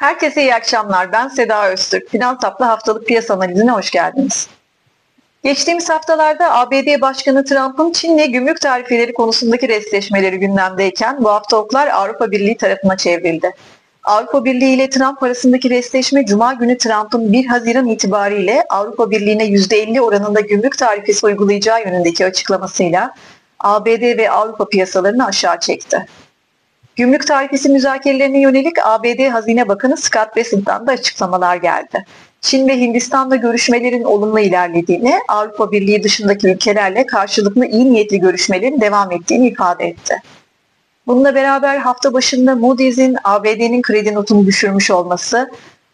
Herkese iyi akşamlar. Ben Seda Öztürk. Finans Hap'la haftalık piyasa analizine hoş geldiniz. Geçtiğimiz haftalarda ABD Başkanı Trump'ın Çin'le gümrük tarifeleri konusundaki restleşmeleri gündemdeyken bu hafta oklar Avrupa Birliği tarafına çevrildi. Avrupa Birliği ile Trump arasındaki restleşme Cuma günü Trump'ın 1 Haziran itibariyle Avrupa Birliği'ne %50 oranında gümrük tarifesi uygulayacağı yönündeki açıklamasıyla ABD ve Avrupa piyasalarını aşağı çekti. Gümrük tarifesi müzakerelerine yönelik ABD Hazine Bakanı Scott Bessent'tan da açıklamalar geldi. Çin ve Hindistan'da görüşmelerin olumlu ilerlediğini, Avrupa Birliği dışındaki ülkelerle karşılıklı iyi niyetli görüşmelerin devam ettiğini ifade etti. Bununla beraber hafta başında Moody's'in ABD'nin kredi notunu düşürmüş olması,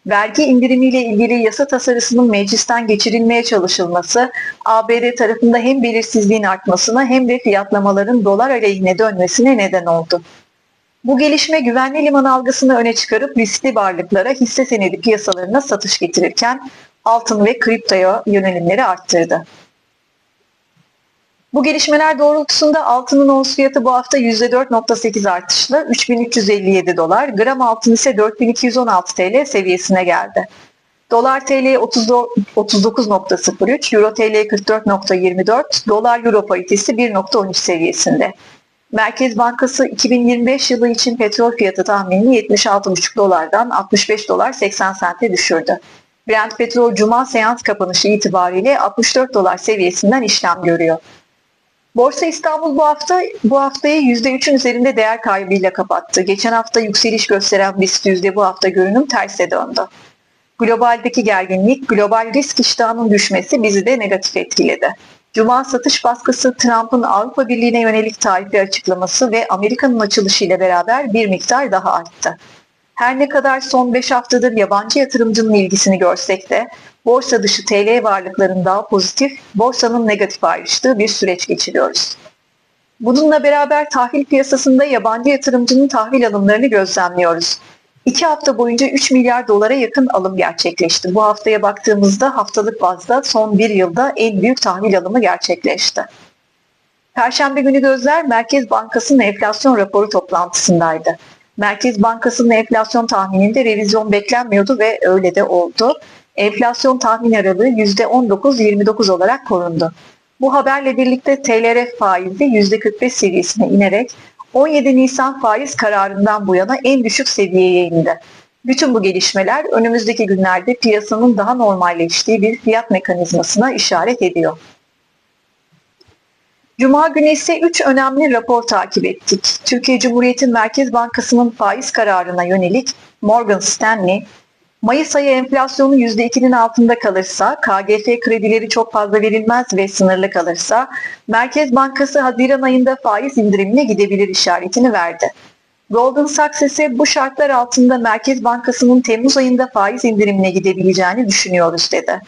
vergi indirimiyle ilgili yasa tasarısının meclisten geçirilmeye çalışılması, ABD tarafında hem belirsizliğin artmasına hem de fiyatlamaların dolar aleyhine dönmesine neden oldu. Bu gelişme güvenli liman algısını öne çıkarıp riskli varlıklara hisse senedi piyasalarına satış getirirken altın ve kriptoya yönelimleri arttırdı. Bu gelişmeler doğrultusunda altının ons fiyatı bu hafta %4.8 artışla 3357 dolar, gram altın ise 4216 TL seviyesine geldi. Dolar TL 39.03, Euro TL 44.24, Dolar Euro paritesi 1.13 seviyesinde. Merkez Bankası 2025 yılı için petrol fiyatı tahminini 76,5 dolardan 65 dolar 80 sente düşürdü. Brent petrol cuma seans kapanışı itibariyle 64 dolar seviyesinden işlem görüyor. Borsa İstanbul bu hafta bu haftayı %3'ün üzerinde değer kaybıyla kapattı. Geçen hafta yükseliş gösteren BIST yüzde bu hafta görünüm terse döndü. Globaldeki gerginlik, global risk iştahının düşmesi bizi de negatif etkiledi. Cuma satış baskısı Trump'ın Avrupa Birliği'ne yönelik tarifi açıklaması ve Amerika'nın açılışı ile beraber bir miktar daha arttı. Her ne kadar son 5 haftadır yabancı yatırımcının ilgisini görsek de borsa dışı TL varlıkların daha pozitif, borsanın negatif ayrıştığı bir süreç geçiriyoruz. Bununla beraber tahvil piyasasında yabancı yatırımcının tahvil alımlarını gözlemliyoruz. 2 hafta boyunca 3 milyar dolara yakın alım gerçekleşti. Bu haftaya baktığımızda haftalık bazda son bir yılda en büyük tahvil alımı gerçekleşti. Perşembe günü gözler Merkez Bankası'nın enflasyon raporu toplantısındaydı. Merkez Bankası'nın enflasyon tahmininde revizyon beklenmiyordu ve öyle de oldu. Enflasyon tahmin aralığı %19-29 olarak korundu. Bu haberle birlikte TLRF faizi %45 seviyesine inerek 17 Nisan faiz kararından bu yana en düşük seviyeye indi. Bütün bu gelişmeler önümüzdeki günlerde piyasanın daha normalleştiği bir fiyat mekanizmasına işaret ediyor. Cuma günü ise 3 önemli rapor takip ettik. Türkiye Cumhuriyeti Merkez Bankası'nın faiz kararına yönelik Morgan Stanley, Mayıs ayı enflasyonu %2'nin altında kalırsa, KGF kredileri çok fazla verilmez ve sınırlı kalırsa, Merkez Bankası Haziran ayında faiz indirimine gidebilir işaretini verdi. Goldman Sachs ise bu şartlar altında Merkez Bankası'nın Temmuz ayında faiz indirimine gidebileceğini düşünüyoruz dedi.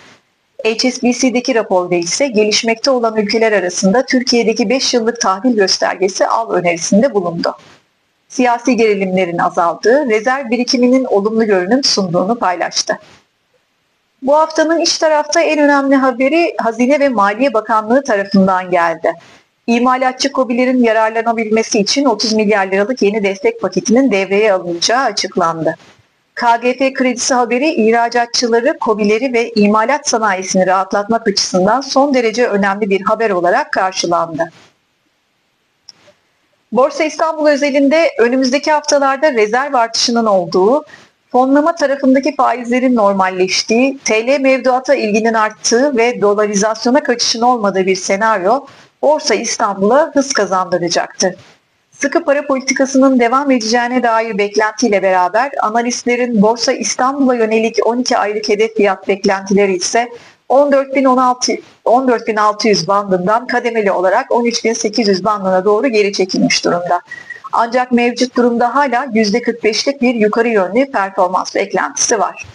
HSBC'deki raporda ise gelişmekte olan ülkeler arasında Türkiye'deki 5 yıllık tahvil göstergesi al önerisinde bulundu siyasi gerilimlerin azaldığı, rezerv birikiminin olumlu görünüm sunduğunu paylaştı. Bu haftanın iç tarafta en önemli haberi Hazine ve Maliye Bakanlığı tarafından geldi. İmalatçı COBİ'lerin yararlanabilmesi için 30 milyar liralık yeni destek paketinin devreye alınacağı açıklandı. KGF kredisi haberi ihracatçıları, COBİ'leri ve imalat sanayisini rahatlatmak açısından son derece önemli bir haber olarak karşılandı. Borsa İstanbul özelinde önümüzdeki haftalarda rezerv artışının olduğu, fonlama tarafındaki faizlerin normalleştiği, TL mevduata ilginin arttığı ve dolarizasyona kaçışın olmadığı bir senaryo Borsa İstanbul'a hız kazandıracaktır. Sıkı para politikasının devam edeceğine dair beklentiyle beraber analistlerin Borsa İstanbul'a yönelik 12 aylık hedef fiyat beklentileri ise 14.016 14.600 bandından kademeli olarak 13.800 bandına doğru geri çekilmiş durumda. Ancak mevcut durumda hala %45'lik bir yukarı yönlü performans beklentisi var.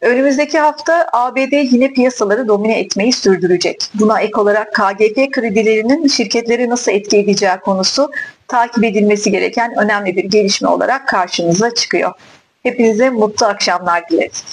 Önümüzdeki hafta ABD yine piyasaları domine etmeyi sürdürecek. Buna ek olarak KGP kredilerinin şirketleri nasıl etki edeceği konusu takip edilmesi gereken önemli bir gelişme olarak karşımıza çıkıyor. Hepinize mutlu akşamlar dileriz.